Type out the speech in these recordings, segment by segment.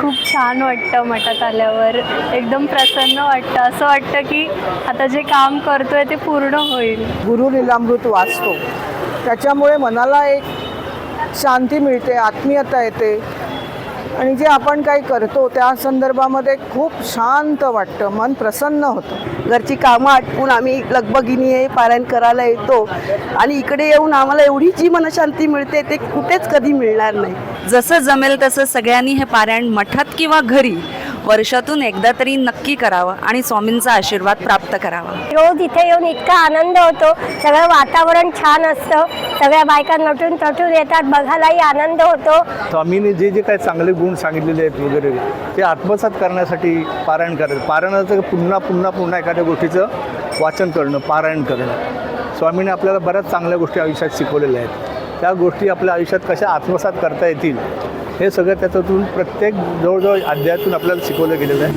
खूप छान वाटतं मठात आल्यावर. एकदम प्रसन्न वाटतं. असं वाटतं की आता जे काम करतोय ते पूर्ण होईल. गुरु लीलामृत वाचतो. त्याच्यामुळे मनाला एक शांती मिळते आत्मीयता येते. आणि जे आपण काही करतो त्या संदर्भामध्ये खूप शांत वाटतं. मन प्रसन्न होतं. घरची कामं आटपून आम्ही लगबगीने हे पारायण करायला येतो. आणि इकडे येऊन आम्हाला एवढी जी मनशांती मिळते ते कुठेच कधी मिळणार नाही. जसं जमेल तसं सगळ्यांनी हे पारायण मठात किंवा घरी वर्षातून एकदा तरी नक्की करावं आणि स्वामींचा आशीर्वाद प्राप्त करावा. रोज इथे येऊन इतका आनंद होतो. सगळं वातावरण छान असतं. सगळ्या बायका नटून तटून येतात. बघायलाही आनंद होतो. स्वामीने जे जे काही चांगले गुण सांगितलेले आहेत वगैरे ते आत्मसात करण्यासाठी पारायण करायचं पारायणाचं पुन्हा पुन्हा पुन्हा एखाद्या गोष्टीचं वाचन करणं पारायण करणं. स्वामीने आपल्याला बऱ्याच चांगल्या गोष्टी आयुष्यात शिकवलेल्या आहेत. त्या गोष्टी आपल्या आयुष्यात कशा आत्मसात करता येतील हे सगळं त्याच्यातून प्रत्येक जवळजवळ अध्यायातून आपल्याला शिकवलं गेलेलं आहे.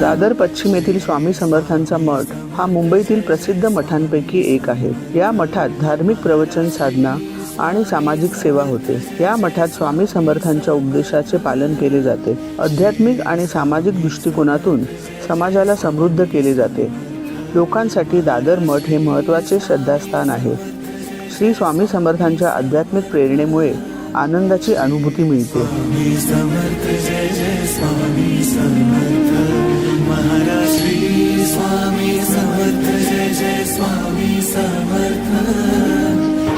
दादर पश्चिम येथील स्वामी समर्थांचा मठ हा मुंबईतील प्रसिद्ध मठांपैकी एक आहे. या मठात धार्मिक प्रवचन साधना आणि सामाजिक सेवा होते. या मठात स्वामी समर्थांच्या उपदेशाचे पालन केले जाते. आध्यात्मिक आणि सामाजिक दृष्टिकोनातून समाजाला समृद्ध केले जाते. लोकांसाठी दादर मठ हे महत्त्वाचे श्रद्धास्थान आहे. श्री स्वामी समर्थांच्या आध्यात्मिक प्रेरणेमुळे आनंदाची अनुभूती मिळते.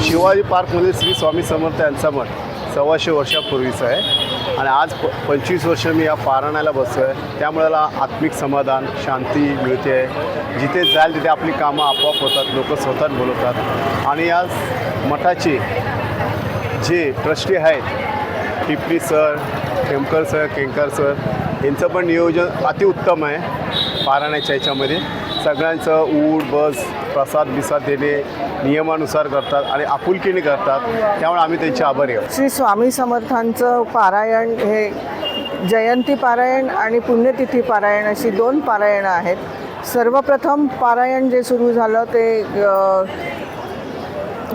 शिवाजी पार्कमध्ये श्री स्वामी समर्थ यांचा मठ सव्वाशे वर्षापूर्वीचा आहे. आणि आज प पंचवीस वर्ष मी या पारायणाला बसतो आहे त्यामुळे मला आत्मिक समाधान शांती मिळते. आहे जिथे जाईल तिथे आपली कामं आपोआप होतात. लोक स्वतःच बोलवतात. आणि आज मठाचे जे ट्रस्टी आहेत Tipri sir Temkar sir Kenkar sir यांचं पण नियोजन अतिउत्तम आहे पारायणाच्या याच्यामध्ये. सगळ्यांचं ऊट बस प्रसाद बिसाद देणे नियमानुसार करतात आणि आपुलकीने करतात त्यामुळे आम्ही त्यांचे आभारी आहोत. श्री स्वामी समर्थांचं पारायण हे जयंती पारायण आणि पुण्यतिथी पारायण अशी दोन पारायणं आहेत. सर्वप्रथम पारायण जे सुरू झालं ते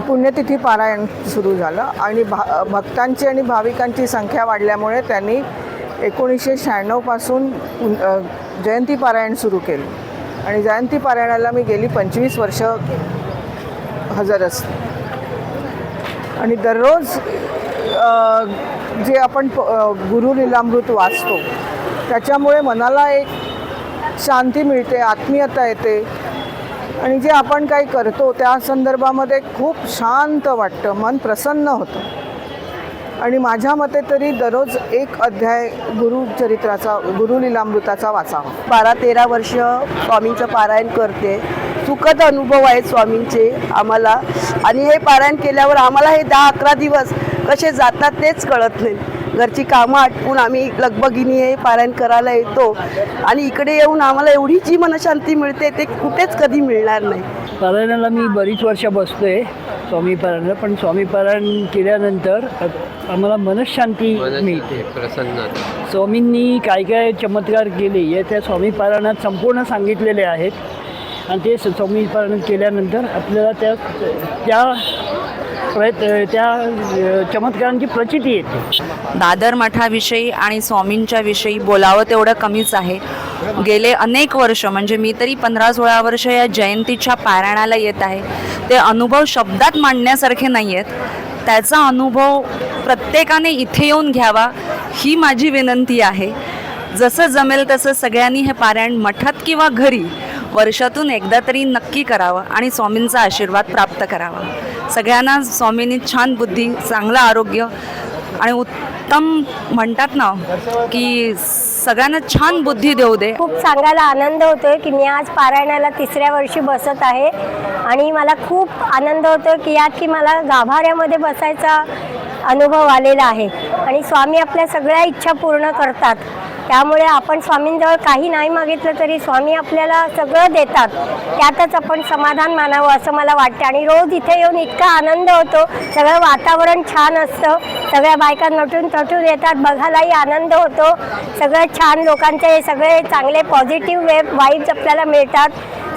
पुण्यतिथी पारायण सुरू झालं आणि भा भक्तांची आणि भाविकांची संख्या वाढल्यामुळे त्यांनी एकोणीसशे शहाण्णवपासून जयंती पारायण सुरू केलं. आणि जयंती पारायणाला मी गेली पंचवीस वर्ष हजर असते आणि दररोज जे आपण प- गुरु वाचतो त्याच्यामुळे मनाला एक शांती मिळते आत्मीयता येते. आणि जे आपण काही करतो त्या संदर्भामध्ये खूप शांत वाटतं मन प्रसन्न होतं. आणि माझ्या मते तरी दररोज एक अध्याय गुरुचरित्राचा गुरुलीलामृताचा वाचावा. बारा तेरा वर्ष स्वामींचं पारायण करते. सुखद अनुभव आहेत स्वामींचे आम्हाला. आणि हे पारायण केल्यावर आम्हाला हे दहा अकरा दिवस कसे जातात तेच कळत नाही. घरची कामं आटपून आम्ही लगबगीने हे पारायण करायला येतो. आणि इकडे येऊन आम्हाला एवढी जी मनशांती मिळते ते कुठेच कधी मिळणार नाही. पारायणाला मी बरीच वर्ष बसतोय स्वामी पारायणाला पण स्वामी पारायण केल्यानंतर आम्हाला मनशांती मिळते. प्रसन्नता स्वामींनी काय काय चमत्कार केले हे त्या स्वामी पारायणात संपूर्ण सांगितलेले आहेत. आणि ते स- स्वामी केल्यानंतर आपल्याला त्या त्या प्रयत्न त्या चमत्कारांची प्रचिती येते. दादर मठाविषयी आणि स्वामींच्या विषयी बोलावं तेवढं कमीच आहे. गेले अनेक वर्ष म्हणजे मी तरी पंधरा सोळा वर्ष या जयंतीच्या पारायणाला येत आहे. ते अनुभव शब्दात मांडण्यासारखे नाही आहेत त्याचा अनुभव प्रत्येकाने इथे येऊन घ्यावा ही माझी विनंती आहे. जसं जमेल तसं सगळ्यांनी हे पारायण मठात किंवा घरी वर्षातून एकदा तरी नक्की करावं आणि स्वामींचा आशीर्वाद प्राप्त करावा. सगळ्यांना स्वामींनी छान बुद्धी चांगलं आरोग्य आणि उत्तम म्हणतात ना की सगळ्यांना छान बुद्धी देऊ दे. खूप सांगायला आनंद होतोय की मी आज पारायणाला तिसऱ्या वर्षी बसत आहे आणि मला खूप आनंद होतो की यात की मला गाभाऱ्यामध्ये बसायचा अनुभव आलेला आहे. आणि स्वामी आपल्या सगळ्या इच्छा पूर्ण करतात. त्यामुळे आपण स्वामींजवळ काही नाही मागितलं तरी स्वामी आपल्याला सगळं देतात. त्यातच आपण समाधान मानावं असं मला वाटतं. आणि रोज इथे येऊन इतका आनंद होतो. सगळं वातावरण छान असतं. सगळ्या बायका नटून तटून येतात. बघायलाही आनंद होतो. सगळं छान लोकांचे सगळे चांगले पॉझिटिव्ह वे वाईब्स आपल्याला मिळतात.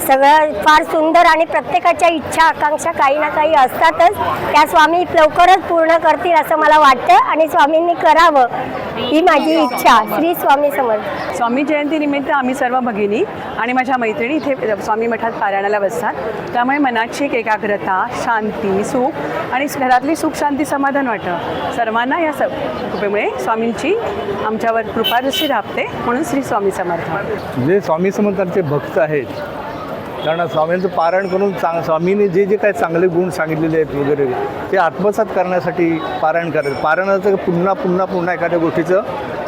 सगळं फार सुंदर आणि प्रत्येकाच्या इच्छा आकांक्षा काही ना काही असतातच. त्या स्वामी लवकरच पूर्ण करतील असं मला वाटतं आणि स्वामींनी करावं ही माझी इच्छा. श्री स्वामी समर्थ. स्वामी जयंतीनिमित्त आम्ही सर्व भगिनी आणि माझ्या मैत्रिणी इथे स्वामी मठात पारायणाला बसतात. त्यामुळे मनाची एक एकाग्रता शांती सुख आणि घरातली सुख शांती समाधान वाटतं. सर्वांना या स कृपेमुळे स्वामींची आमच्यावर कृपा जशी राबते म्हणून श्री स्वामी समर्थ. जे स्वामी समर्थांचे भक्त आहेत कारण स्वामींचं पारायण करून चांग स्वामींनी जे जे काही चांगले गुण सांगितलेले आहेत वगैरे ते आत्मसात करण्यासाठी पारायण करायचं. पारायणाचं पुन्हा पुन्हा पुन्हा एखाद्या गोष्टीचं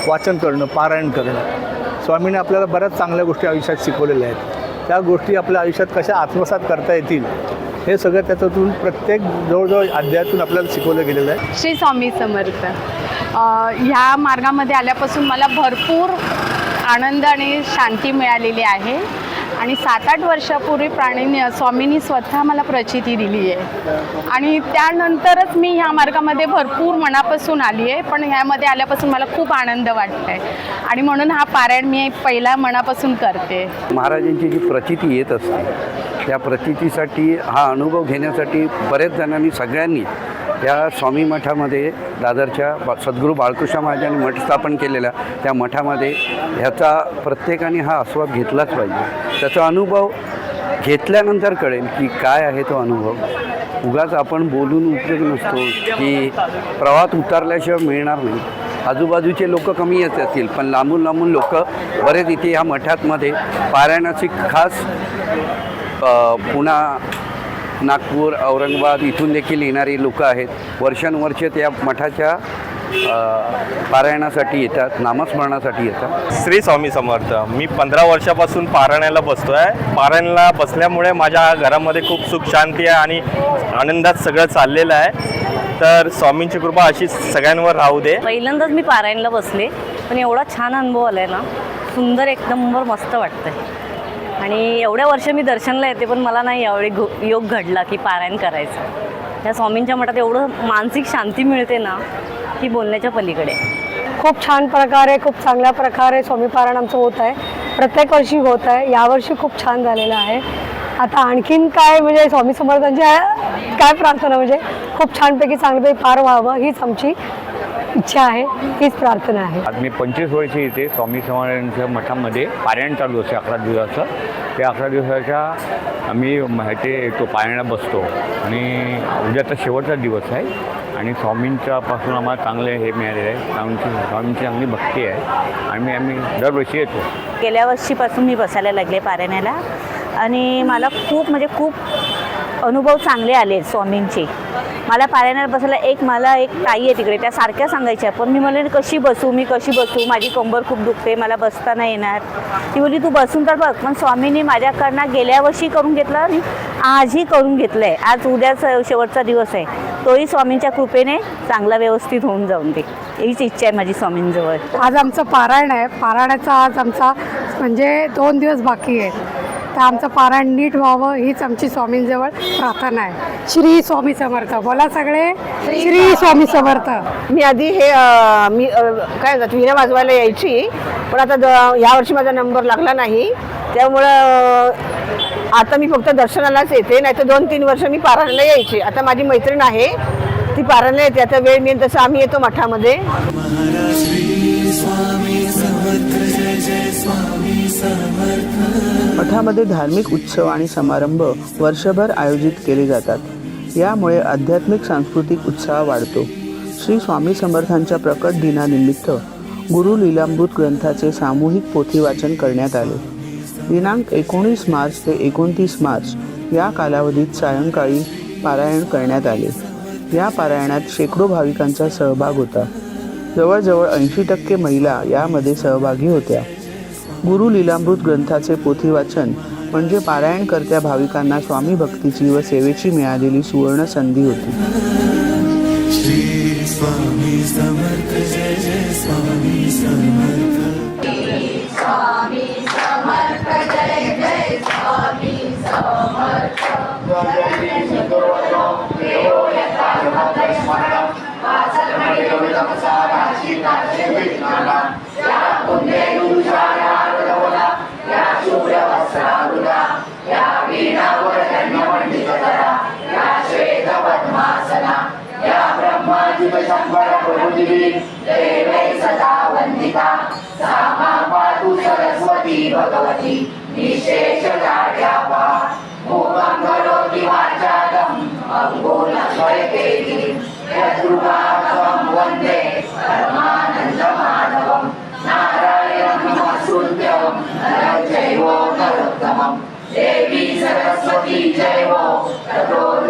वाचन करणं पारायण करणं. स्वामीने आपल्याला बऱ्याच चांगल्या गोष्टी आयुष्यात शिकवलेल्या आहेत. त्या गोष्टी आपल्या आयुष्यात कशा आत्मसात करता येतील हे सगळं त्याच्यातून प्रत्येक जवळजवळ अध्यायातून आपल्याला शिकवलं गेलेलं आहे. श्री स्वामी समर्थ. ह्या मार्गामध्ये आल्यापासून मला भरपूर आनंद आणि शांती मिळालेली आहे. आणि सात आठ वर्षापूर्वी प्राणींनी स्वामींनी स्वतः मला प्रचिती दिली आहे. आणि त्यानंतरच मी ह्या मार्गामध्ये भरपूर मनापासून आली आहे पण ह्यामध्ये आल्यापासून मला खूप आनंद वाटत आहे आणि म्हणून हा पारायण मी पहिला मनापासून करते. महाराजांची जी प्रचिती येत असते त्या प्रचितीसाठी हा अनुभव घेण्यासाठी बरेच जणांनी सगळ्यांनी या स्वामी मठामध्ये दादरच्या बा- सद्गुरू बाळकृष्ण महाराजांनी मठ स्थापन केलेल्या त्या मठामध्ये ह्याचा प्रत्येकाने हा आस्वाद घेतलाच पाहिजे. तर त्याचा अनुभव घेतल्यानंतर कळेल की काय आहे तो अनुभव. उगाच आपण बोलून उपयोग नसतो की प्रवाहात उतरल्याशिवाय मिळणार नाही. आजूबाजूचे लोक कमी येत असतील पण लांबून लांबून लोक बरेच इथे ह्या मठातमध्ये पारायणाची खास पुन्हा पुणा नागपूर औरंगाबाद इथून देखील येणारी लोकं आहेत. वर्षानुवर्षे त्या मठाच्या पारायणासाठी येतात नामस्मरणासाठी येतात. श्री स्वामी समर्थ मी पंधरा वर्षापासून पारायणाला बसतो आहे पारायणाला बसल्यामुळे माझ्या घरामध्ये खूप सुख शांती आहे आणि आनंदात सगळं चाललेलं आहे. तर स्वामींची कृपा अशीच सगळ्यांवर राहू दे. पहिल्यांदाच मी पारायणला बसले पण एवढा छान अनुभव आला आहे ना सुंदर एक नंबर मस्त वाटतंय. आणि एवढ्या वर्ष मी दर्शनला येते पण मला नाही यावेळी घो योग घडला की पारायण करायचं. त्या स्वामींच्या मठात एवढं मानसिक शांती मिळते ना की बोलण्याच्या पलीकडे. खूप छान प्रकारे खूप चांगल्या प्रकारे स्वामीपारायण आमचं होत आहे. प्रत्येक वर्षी होत आहे. यावर्षी खूप छान झालेलं आहे. आता आणखीन काय म्हणजे स्वामी समर्थांच्या काय प्रार्थना म्हणजे? खूप छानपैकी चांगलं पार व्हावं हीच आमची इच्छा आहे हीच प्रार्थना आहे. आज मी पंचवीस वर्षे इथे स्वामी समर्थांच्या मठामध्ये पारायण चालू असते अकरा दिवसाचं. त्या अकरा दिवसाच्या आम्ही माहिती येतो पारायणाला बसतो. आणि उद्याचा शेवटचा दिवस आहे. आणि स्वामींच्या पासून आम्हाला चांगले हे मिळालेले आहे. स्वामींची स्वामींची चांगली भक्ती आहे. आणि आम्ही दरवर्षी येतो. गेल्या वर्षीपासून मी बसायला लागले पारायणाला. आणि मला खूप म्हणजे खूप अनुभव चांगले आले स्वामींचे. मला पारायणाला बसायला एक मला एक ताई आहे तिकडे त्या सारख्या सांगायच्या पण मी म्हणले कशी बसू मी कशी बसू? माझी कंबर खूप दुखते मला बसता नाही येणार. ती बोलली तू बसून तर बघ पण स्वामींनी माझ्याकडनं गेल्या वर्षी करून घेतलं आणि आजही करून घेतलं आहे आज उद्याचा शेवटचा दिवस आहे. तोही स्वामींच्या कृपेने चांगला व्यवस्थित होऊन जाऊन दे. हीच इच्छा आहे माझी स्वामींजवळ. आज आमचं पारायण आहे. पारायणाचा आज आमचा म्हणजे दोन दिवस बाकी आहे. आमचं पारायण नीट व्हावं हीच आमची स्वामींजवळ प्रार्थना आहे. श्री स्वामी समर्थ. बोला सगळे. श्री स्वामी समर्थ. मी आधी हे अ, मी अ, काय म्हणतात विणा वाजवायला यायची पण आता द यावर्षी माझा नंबर लागला नाही. त्यामुळं अ, आता मी फक्त दर्शनालाच येते नाही तर दोन तीन वर्ष मी पारायणाला यायची. आता माझी मैत्रीण आहे ती पारायणाला येते. आता वेळ मिळेल तसं आम्ही येतो मठामध्ये. मठामध्ये धार्मिक उत्सव आणि समारंभ वर्षभर आयोजित केले जातात. यामुळे आध्यात्मिक सांस्कृतिक उत्साह वाढतो. श्री स्वामी समर्थांच्या प्रकट दिनानिमित्त गुरु लीलामृत ग्रंथाचे सामूहिक पोथी वाचन करण्यात आले. दिनांक एकोणीस मार्च ते एकोणतीस मार्च या कालावधीत सायंकाळी पारायण करण्यात आले. या पारायणात शेकडो भाविकांचा सहभाग होता. जवळजवळ ऐंशी टक्के महिला यामध्ये सहभागी होत्या. गुरु लीलामृत ग्रंथाचे पोथी वाचन म्हणजे पारायणकर्त्या भाविकांना स्वामी भक्तीची व सेवेची मिळालेली सुवर्ण संधी होती. शंकर प्रभुजी देवे सदा वंदिता सामा पातु सरस्वती भगवती। निशेष जाड्यावा मूकं करोति वाचालम् अङ्गुलस्वयतेति यद्रुपाकं वन्दे। परमानन्दमाधवं नारायणं नमस्कृत्यं नरं चैव हो, नरोत्तमं। देवी सरस्वती जैव ततो हो।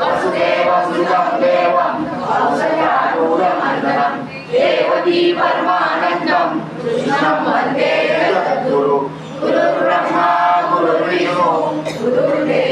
वसुदेवसुतं देवं कौसल्यारूढमण्डलं देवकी परमानन्दं कृष्णं वन्दे जगद्गुरु गुरुर्ब्रह्मा गुरुर्विष्णु गुरुर्देवो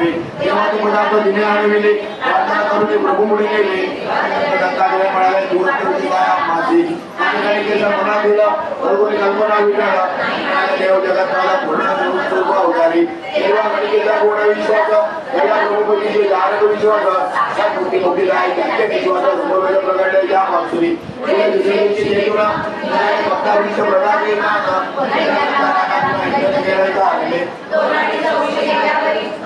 जाऊ तेव्हा ते पदार्थ दिने आणविले प्रार्थना करून ते प्रभूमुळे गेले दत्ताकडे म्हणाले दूरकृती काय माझी आणि काही मनात दिलं बरोबर कल्पना विचारला. देव जगताला पूर्ण स्वरूप अवतारी तेव्हा गणिकेचा पूर्ण विश्वास. पहिला प्रभूपतीचे धारक विश्वास. त्या कृती मोठी आहे त्यांच्या विश्वासात भक्ता केला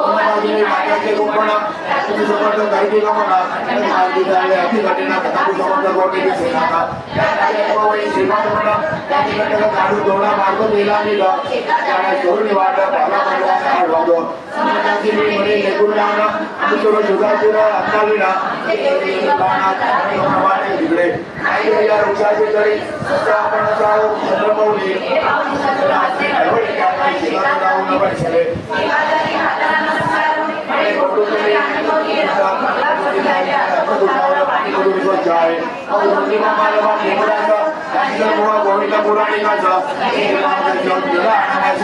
उपवासी अनुदक व्याकुळ झालेले चालवतात त्याची दंड होती बाजूने माताचे कुंपण तुम्ही समर्थ गर्दी गमना मार्गी झाले अति घटना तथापि समर्थ कोटी सेना श्रीमंत म्हणा त्या ठिकाणी काढून दोडा मार्ग दिला निघा त्याने सोडून वाट पाला मारला आडवागो समर्थांची मी म्हणे लेखून लावणं आणि सर्व सुधारतील अंताविना प्रमाणे तिकडे काही या वृक्षाचे तरी सत्ता आपण जाऊ चंद्रमौली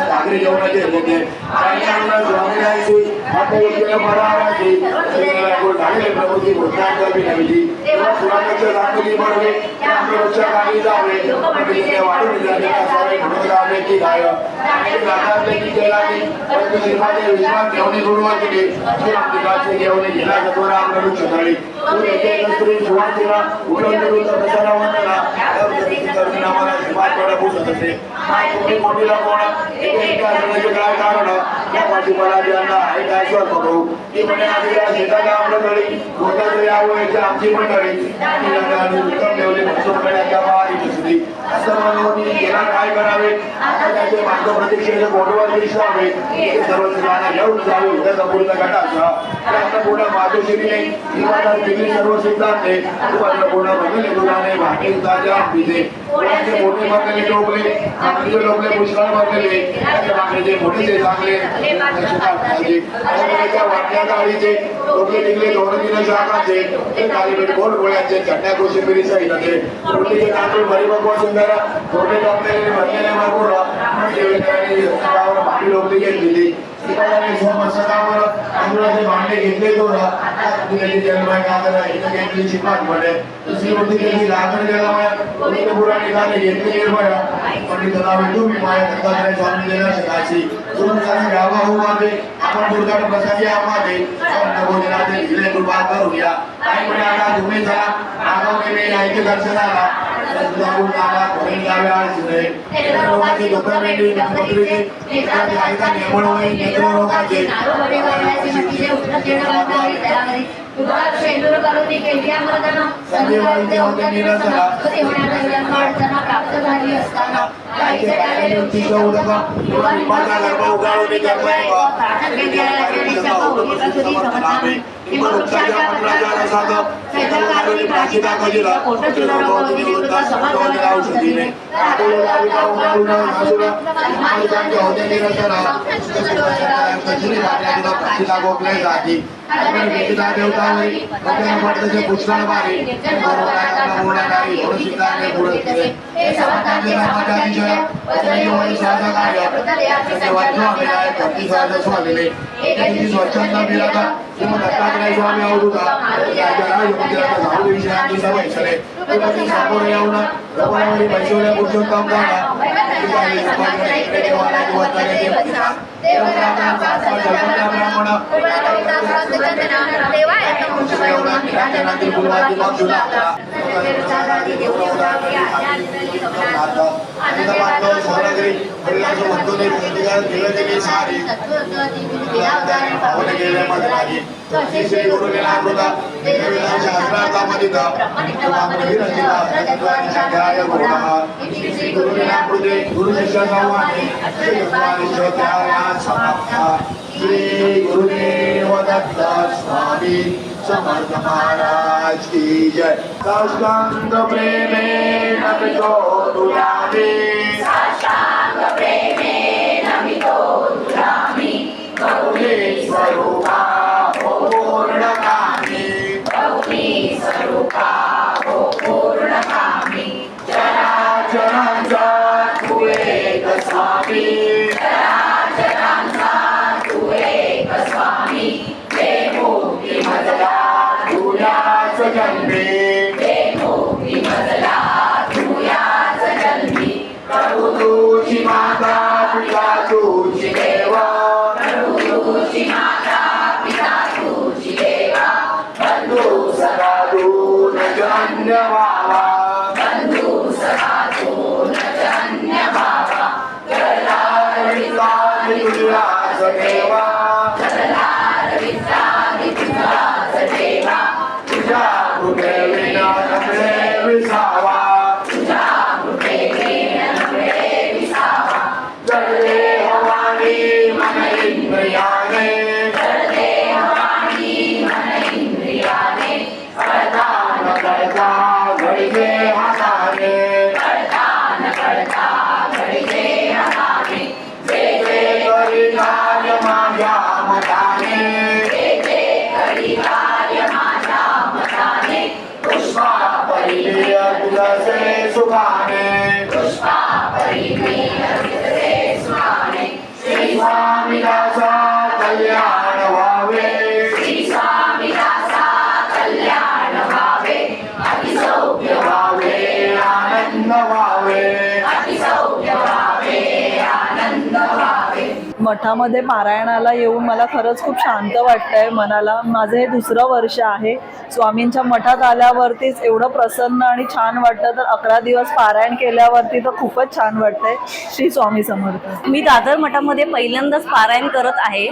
नागरी जेवणाचे होते आणि स्वामीरायची मराठी झालेले प्रभूची भूतांची नवीची तेव्हा पुराणाच्या दाखवली जावे तिथे वाढून जाणे असावे म्हणून जावे की गाय जातात की केला की परंतु श्रीमाते विश्वास घेऊन गुरुवार केली श्रीरामदिकाचे घेऊन गेला सत्वर आमरण छताळी तू येथे स्त्री सुवासिना उलट विरुद्ध प्रसारा करून आम्हाला श्रीमात पुसत असे तुम्ही मोठीला कोण? एके एका काय कारण या पाठीमाला ज्यांना आहे काय स्वर करू ती म्हणे आम्ही या शेताला मंडळी मोठ्या तरी याची आमची मंडळी. उत्तम बाहेर असं म्हणून गेला काय करावे? आता त्याचे मार्ग प्रतीक्षेचे बोटवर दिसावे सर्व जाणं घेऊन जावे उद्या संपूर्ण गटाचा. आता पूर्ण मातोश्रीने जीवाला दिली सर्व सिद्धांते तुम्हाला पूर्ण बदलले गुणाने भाटी ताज्या पिते पुण्याचे मोठे भरलेले टोपले आपले लोकले पुष्कळ भरलेले त्याच्या मागचे मोठे ते चांगले त्याच्या वाटण्या गाडीचे टोपले टिकले दोन तीन शाखाचे ते कालीपेठ गोड गोळ्याचे चटण्या कोशिंबिरी सहित ते रोटीचे तांदूळ भरी बघवा सुंदर छोटे टोपलेले भरलेले भरपूर जेवणावर भाटी टोपली घेतलेली शिकायला सोमसकावर तांदूळाचे भांडे घेतले तो त्याची जन्माय कागद इथं घेतली शिकात म्हणे दुसरी होती त्याची लागण गेला माया? पवित्र पुरा निघाले घेतली निर्भय पंडित नावे तुम्ही माया दत्तात्रय स्वामी देना शिकाची तुम्ही झाले गावा हो मागे आपण दुर्गाट प्रसादी आमागे अन्न भोजनाचे दिले कृपा करूया काही म्हणे आता तुम्ही जा मागव केले ऐके दर्शनाला जाऊन आला घरी जावे आज सुरे रोगाची दुःख मेंढी नंबत्रीची नेत्राची आईचा नेमण होईल नेत्र रोगाचे संजीवाईचे होते निरसना प्राप्त झाली असताना काळे उठीचं उदक किंवा निपाचा गर्भ उगाळून कर्मयोग वृक्षाच्या मंत्राच्या रसात शेताला प्राचिता कजिला औषधीने होते निरसना कजरी काशीला गोखले जाती वेदिता देवतावरी डोक्याला पडल्याचे पुष्कळ बारी थोडं पुढे केले हे समाजाचे धर्माचे अतिशय वचनाची वळी सहज कार्य. वचन अभिनय भक्ती सहज स्वामिने. एकेकी स्वच्छंद मिळता किंवा दत्तात्रय स्वामी अवधूता राजाला योग्याचा झाडू विषयांची सवय सरे तुमची समोर येऊन जवळवरी बैसवल्या पुरुषोत्तम आणि समाजच्या इकडे देवता देवता देवाय जागा श्री गुरुदेव दत्त स्वामी समर्थ महाराज की जय साष्टांग प्रेमे नमितो दुरामी साष्टांग Reside. मठामध्ये पारायणाला येऊन मला खरंच खूप शांत वाटतंय. मनाला माझं हे दुसरं वर्ष आहे. स्वामींच्या मठात आल्यावरतीच एवढं प्रसन्न आणि छान वाटतं तर अकरा दिवस पारायण केल्यावरती तर खूपच छान वाटतंय. श्री स्वामी समर्थ. मी दादर मठामध्ये पहिल्यांदाच पारायण करत आहे.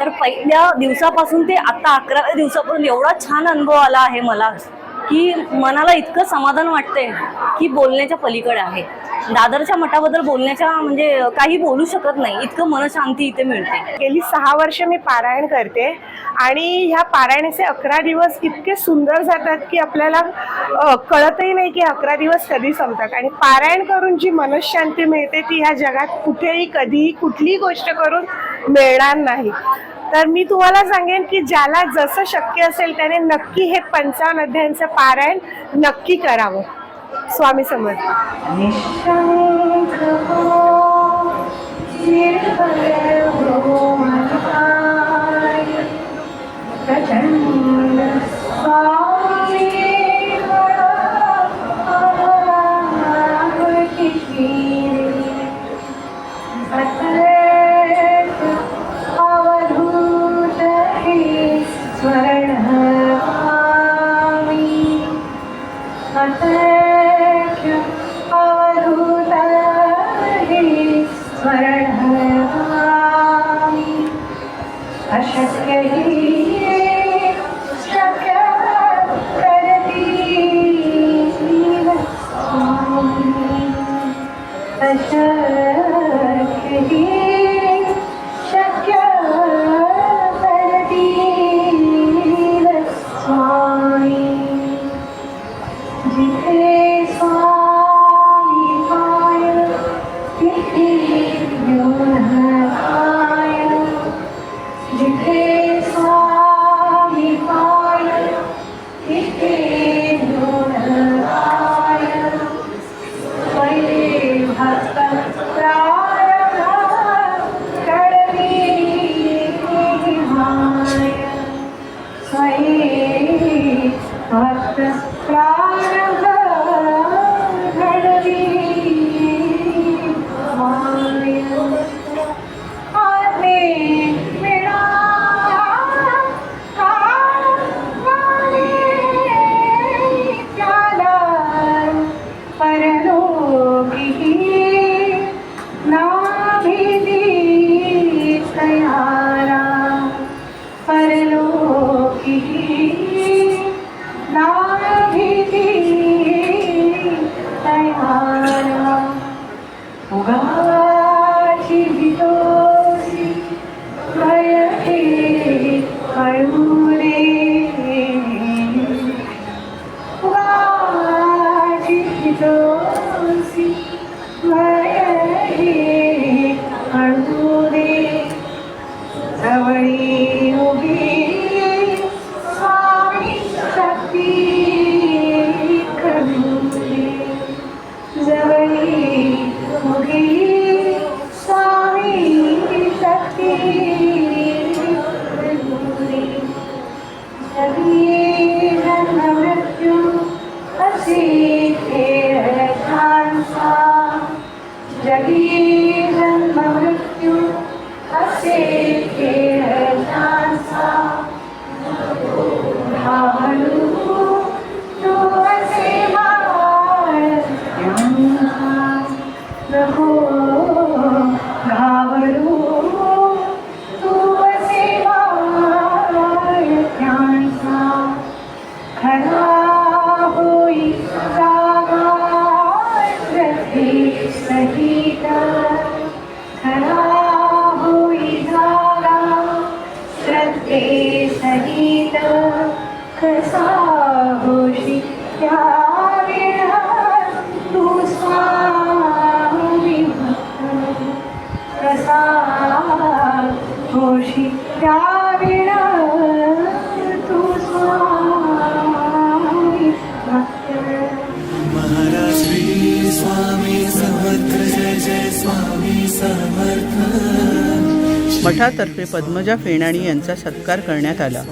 तर पहिल्या दिवसापासून ते आता अकरा दिवसापर्यंत एवढा छान अनुभव आला आहे मला. की मनाला इतकं समाधान वाटतंय की बोलण्याच्या पलीकडे आहे. दादरच्या मठाबद्दल बोलण्याच्या म्हणजे काही बोलू शकत नाही. इतकं मनशांती इथे मिळते. गेली सहा वर्ष मी पारायण करते आणि ह्या पारायणाचे अकरा दिवस इतके सुंदर जातात की आपल्याला कळतही नाही की अकरा दिवस कधी संपतात. आणि पारायण करून जी मनशांती मिळते ती ह्या जगात कुठेही कधीही कुठलीही गोष्ट करून मिळणार नाही. तर मी तुम्हाला सांगेन की ज्याला जसं शक्य असेल त्याने नक्की हे पंचावन्न अध्यायांचं पारायण नक्की करावं. स्वामी समर्थ. अशक्य हि Thank you. मठातर्फे पद्मजा फेणाणी यांचा सत्कार करण्यात आला.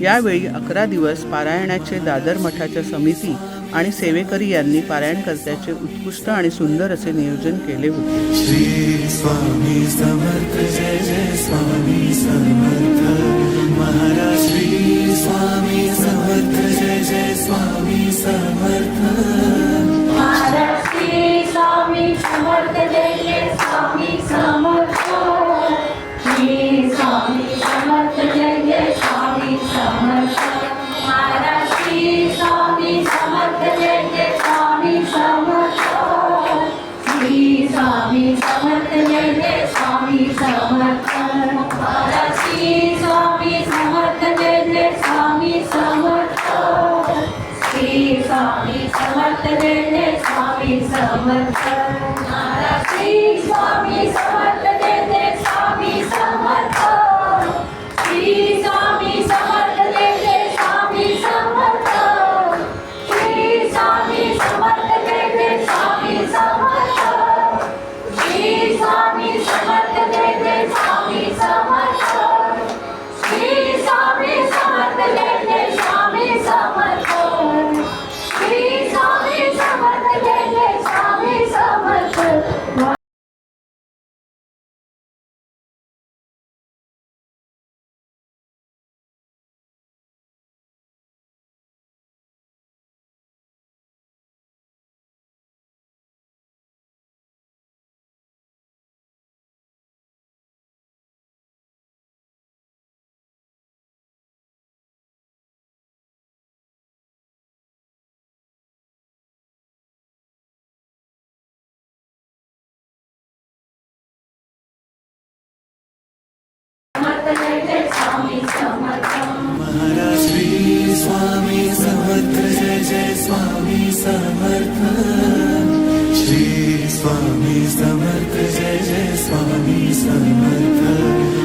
यावेळी अकरा दिवस पारायणाचे दादर मठाच्या समिती आणि सेवेकरी यांनी पारायणकर्त्याचे उत्कृष्ट आणि सुंदर असे नियोजन केले होते. स्वामी समर्थ जय स्वामी समर्थ.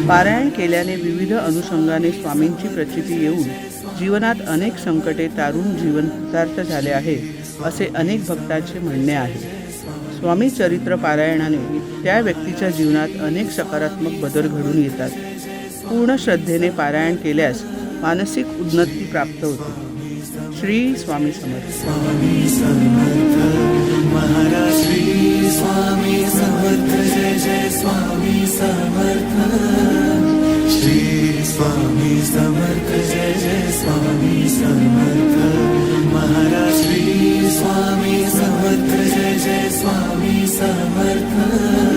पारायण केल्याने विविध अनुषंगाने स्वामींची प्रचिती येऊन जीवनात अनेक संकटे तारून जीवन कृतार्थ झाले आहे असे अनेक भक्तांचे म्हणणे आहे. स्वामी चरित्र पारायणाने त्या व्यक्तीच्या जीवनात अनेक सकारात्मक बदल घडून येतात. पूर्ण श्रद्धेने पारायण केल्यास मानसिक उन्नती प्राप्त होते. श्री स्वामी समर्थ. श्री स्वामी समर्थ. जय जय स्वामी समर्थ. महाराज श्री स्वामी समर्थ. जय जय स्वामी समर्थ.